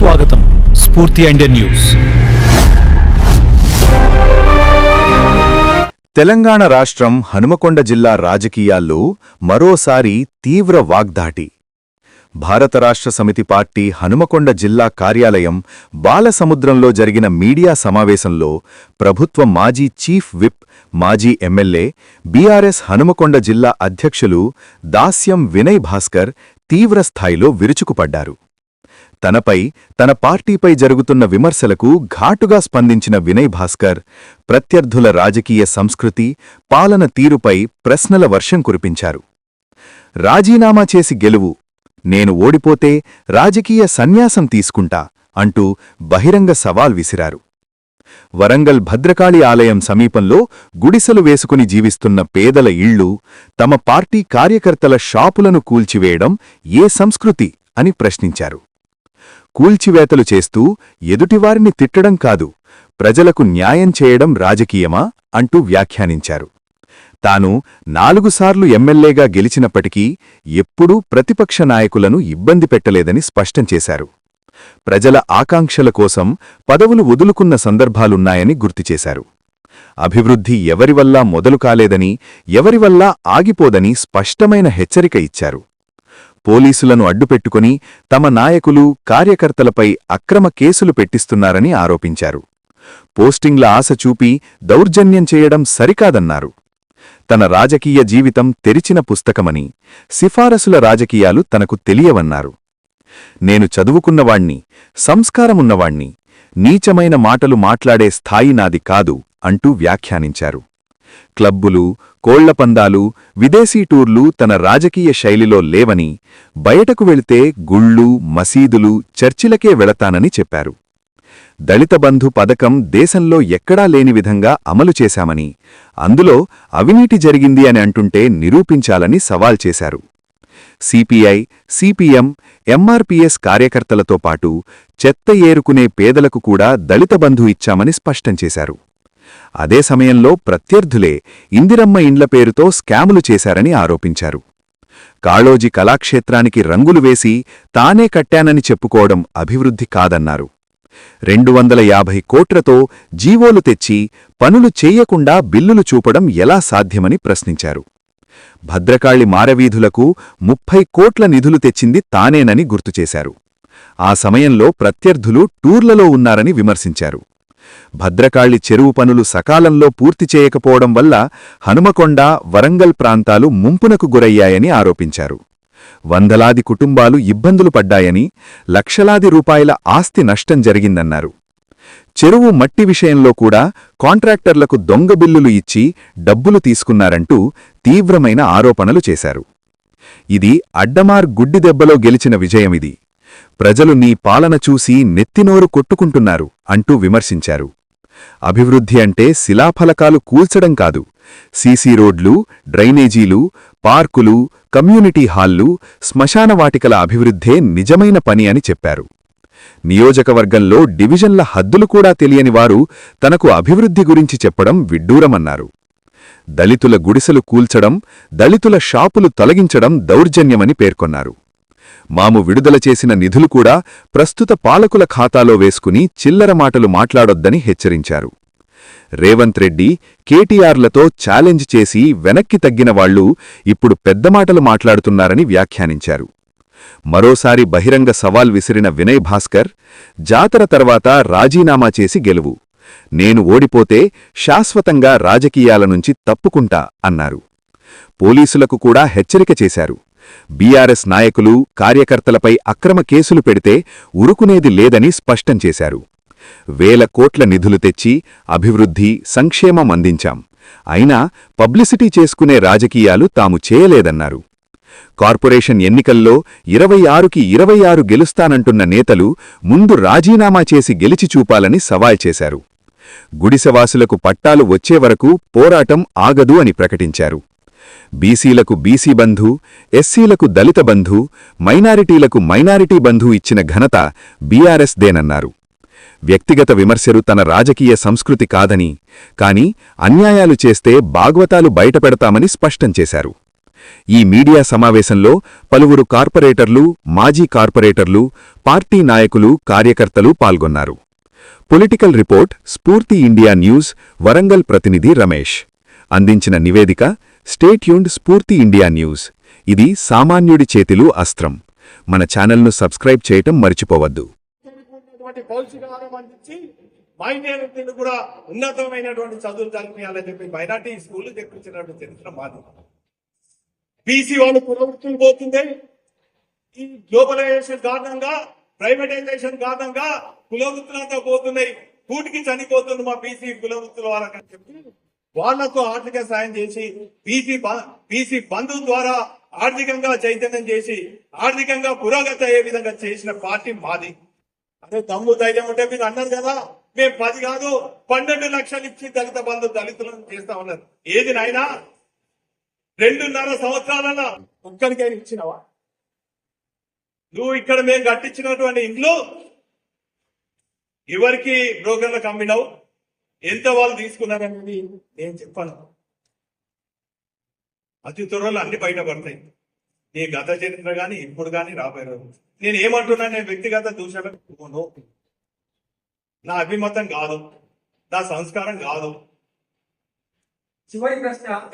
స్వాగతం స్ఫూర్తి and news. Telangana రాష్ట్రం హనుమకొండ జిల్లా రాజకీయాల్లో మరోసారి తీవ్ర వాగ్దాటి. భారత రాష్ట్ర సమితి పార్టీ హనుమకొండ జిల్లా కార్యాలయం బాలసముద్రంలో జరిగిన మీడియా సమావేశంలో ప్రభుత్వ మాజీ చీఫ్ విప్ మాజీ ఎమ్మెల్యే బీఆర్ఎస్ హనుమకొండ జిల్లా అధ్యక్షులు దాస్యం వినయ్ భాస్కర్ తీవ్రస్థాయిలో విరుచుకుపడ్డారు. తనపై తన పార్టీపై జరుగుతున్న విమర్శలకు ఘాటుగా స్పందించిన వినయ్ భాస్కర్ ప్రత్యర్థుల రాజకీయ సంస్కృతి పాలన తీరుపై ప్రశ్నల వర్షం కురిపించారు. రాజీనామా చేసి గెలువు నేను ఓడిపోతే రాజకీయ సన్యాసం తీసుకుంటా అంటూ బహిరంగ సవాల్ విసిరారు. వరంగల్ భద్రకాళి ఆలయం సమీపంలో గుడిసెలు వేసుకుని జీవిస్తున్న పేదల ఇళ్ళు తమ పార్టీ కార్యకర్తల షాపులను కూల్చివేయడం ఏ సంస్కృతి అని ప్రశ్నించారు. కూల్చివేతలు చేస్తూ ఎదుటివారిని తిట్టడం కాదు ప్రజలకు న్యాయం చేయడం రాజకీయమా అంటూ వ్యాఖ్యానించారు. తాను నాలుగుసార్లు ఎమ్మెల్యేగా గెలిచినప్పటికీ ఎప్పుడూ ప్రతిపక్ష నాయకులను ఇబ్బంది పెట్టలేదని స్పష్టం చేశారు. ప్రజల ఆకాంక్షల కోసం పదవులు వదులుకున్న సందర్భాలున్నాయని గుర్తుచేశారు అభివృద్ధి ఎవరివల్లా మొదలు కాలేదని ఎవరివల్లా ఆగిపోదని స్పష్టమైన హెచ్చరిక ఇచ్చారు. పోలీసులను అడ్డుపెట్టుకుని తమ నాయకులు కార్యకర్తలపై అక్రమ కేసులు పెట్టిస్తున్నారని ఆరోపించారు. పోస్టింగ్ల ఆశ చూపి దౌర్జన్యం చేయడం సరికాదన్నారు. తన రాజకీయ జీవితం తెరిచిన పుస్తకమని సిఫారసుల రాజకీయాలు తనకు తెలియవన్నారు. నేను చదువుకున్నవాణ్ణి సంస్కారమున్నవాణ్ణి నీచమైన మాటలు మాట్లాడే స్థాయి నాది కాదు అంటూ వ్యాఖ్యానించారు. క్లబ్బులు కోళ్ళపందాలు విదేశీ టూర్లు తన రాజకీయ శైలిలో లేవని బయటకు వెళితే గుళ్ళు మసీదులు చర్చిలకే వెళతానని చెప్పారు. దళిత బంధు పథకం దేశంలో ఎక్కడా లేని విధంగా అమలు చేశామని అందులో అవినీతి జరిగింది అని అంటుంటే నిరూపించాలని సవాల్ చేశారు. సిపిఐ సిపిఎం ఎంఆర్పిఎస్ కార్యకర్తలతో పాటు చెత్త ఏరుకునే పేదలకు కూడా దళిత బంధు ఇచ్చామని స్పష్టం చేశారు. అదే సమయంలో ప్రత్యర్థులే ఇందిరమ్మ ఇండ్ల పేరుతో స్కాములు చేశారని ఆరోపించారు. కాళోజీ కళాక్షేత్రానికి రంగులు వేసి తానే కట్టానని చెప్పుకోవడం అభివృద్ధి కాదన్నారు. రెండు వందల యాభై కోట్లతో జీవోలు తెచ్చి పనులు చేయకుండా బిల్లులు చూపడం ఎలా సాధ్యమని ప్రశ్నించారు. భద్రకాళి మారవీధులకు ముప్పై కోట్ల నిధులు తెచ్చింది తానేనని గుర్తుచేశారు ఆ సమయంలో ప్రత్యర్థులు టూర్లలో ఉన్నారని విమర్శించారు. భద్రకాళి చెరువు పనులు సకాలంలో పూర్తి చేయకపోవడం వల్ల హనుమకొండ వరంగల్ ప్రాంతాలు ముంపునకు గురయ్యాయని ఆరోపించారు. వందలాది కుటుంబాలు ఇబ్బందులు పడ్డాయని లక్షలాది రూపాయల ఆస్తి నష్టం జరిగిందన్నారు. చెరువు మట్టి విషయంలో కూడా కాంట్రాక్టర్లకు దొంగ బిల్లులు ఇచ్చి డబ్బులు తీసుకున్నారంటూ తీవ్రమైన ఆరోపణలు చేశారు. ఇది అడ్డమార్ గుడ్డిదెబ్బలో గెలిచిన విజయమిది. ప్రజలు నీ పాలన చూసి నెత్తినోరు కొట్టుకుంటున్నారు అంటూ విమర్శించారు. అభివృద్ధి అంటే శిలాఫలకాలు కూల్చడం కాదు. సీసీ రోడ్లు డ్రైనేజీలు పార్కులు కమ్యూనిటీ హాల్లు శ్మశానవాటికల అభివృద్ధే నిజమైన పని అని చెప్పారు. నియోజకవర్గంలో డివిజన్ల హద్దులు కూడా తెలియని వారు తనకు అభివృద్ధి గురించి చెప్పడం విడ్డూరమన్నారు. దళితుల గుడిసెలు కూల్చడం దళితుల షాపులు తొలగించడం దౌర్జన్యమని పేర్కొన్నారు. మాము విడుదల చేసిన నిధులు కూడా ప్రస్తుత పాలకుల ఖాతాలో వేసుకుని చిల్లర మాటలు మాట్లాడొద్దని హెచ్చరించారు. రేవంత్ రెడ్డి కేటీఆర్లతో ఛాలెంజ్ చేసి వెనక్కి తగ్గిన వాళ్ళు ఇప్పుడు పెద్ద మాటలు మాట్లాడుతున్నారని వ్యాఖ్యానించారు. మరోసారి బహిరంగ సవాల్ విసిరిన వినయ్ భాస్కర్ జాతర తర్వాత రాజీనామా చేసి గెలువు. నేను ఓడిపోతే శాశ్వతంగా రాజకీయాల నుంచి తప్పుకుంటా అన్నారు. పోలీసులకు కూడా హెచ్చరిక చేశారు. బీఆర్ఎస్ నాయకులు కార్యకర్తలపై అక్రమ కేసులు పెడితే ఉరుకునేది లేదని స్పష్టం చేశారు. వేల కోట్ల నిధులు తెచ్చి అభివృద్ధి సంక్షేమం అందించాం. అయినా పబ్లిసిటీ చేసుకునే రాజకీయాలు తాము చేయలేదన్నారు. కార్పొరేషన్ ఎన్నికల్లో ఇరవై ఆరుకి ఇరవై ఆరు గెలుస్తానంటున్న నేతలు ముందు రాజీనామా చేసి గెలిచి చూపాలని సవాల్ చేశారు. గుడిసెవాసులకు పట్టాలు వచ్చే వరకు పోరాటం ఆగదు అని ప్రకటించారు. బీసీలకు బీసీ బంధు ఎస్సీలకు దళిత బంధు మైనారిటీలకు మైనారిటీ బంధు ఇచ్చిన ఘనత బీఆర్ఎస్దేనన్నారు వ్యక్తిగత విమర్శలు తన రాజకీయ సంస్కృతి కాదని కాని అన్యాయాలు చేస్తే భాగవతాలు బయటపెడతామని స్పష్టం చేశారు. ఈ మీడియా సమావేశంలో పలువురు కార్పొరేటర్లు మాజీ కార్పొరేటర్లు పార్టీ నాయకులు కార్యకర్తలు పాల్గొన్నారు. Political report Spoorthi India news Warangal ప్రతినిధి రమేష్. అందించిన నివేదిక స్టేట్యూండ్ స్ఫూర్తి ఇండియా న్యూస్ ఇది సామాన్యుడి చేతిలో అస్త్రం. మన ఛానల్ను సబ్స్క్రైబ్ చేయటం మర్చిపోవద్దు. ఉన్నటువంటి పౌష్టికాహారం మైనారిటీలు కూడా ఉన్నతమైనటువంటి చదువులు చదివించాలని చెప్పి మైనార్టీ స్కూళ్ళు తెప్పించినటువంటి చరిత్ర మాది. బీసీ వాళ్ళు కులవృత్తులు పోతుంది ఈ గ్లోబలైజేషన్ కారణంగా ప్రైవేటైజేషన్ కారణంగా కులవృత్తులంతా పోతున్నాయి. కూటికి చనిపోతుంది మా బీసీ కులవృత్తుల వాళ్ళకని చెప్పి వాళ్ళకు ఆర్థిక సాయం చేసి బీసీ బీసీ బంధు ద్వారా ఆర్థికంగా చైతన్యం చేసి ఆర్థికంగా పురోగతి అయ్యే విధంగా చేసిన పార్టీ మాది. అదే తమ్ము ధైర్యం ఉంటే మీరు అన్నారు కదా మేము పది కాదు పన్నెండు లక్షలు ఇచ్చి దళిత బంధు దళితులను చేస్తా ఉన్నారు. ఏది నాయనా? రెండున్నర సంవత్సరాల ఒక్కరికైనా ఇచ్చినవా? నువ్వు ఇక్కడ మేము కట్టించినటువంటి ఇంట్లో ఎవరికి బ్రోకర్లకు అమ్మినావు? ఎంత వాళ్ళు తీసుకున్నారనేది నేను చెప్పాను. అతి త్వరలో అన్ని బయటపడతాయి. నీ గత చరిత్ర కానీ ఇప్పుడు కానీ రాబోయే రోజు. నేను ఏమంటున్నా నేను వ్యక్తిగత దూషణకు పోను. నా అభిమతం కాదు. నా సంస్కారం కాదు. చివరి ప్రశ్న.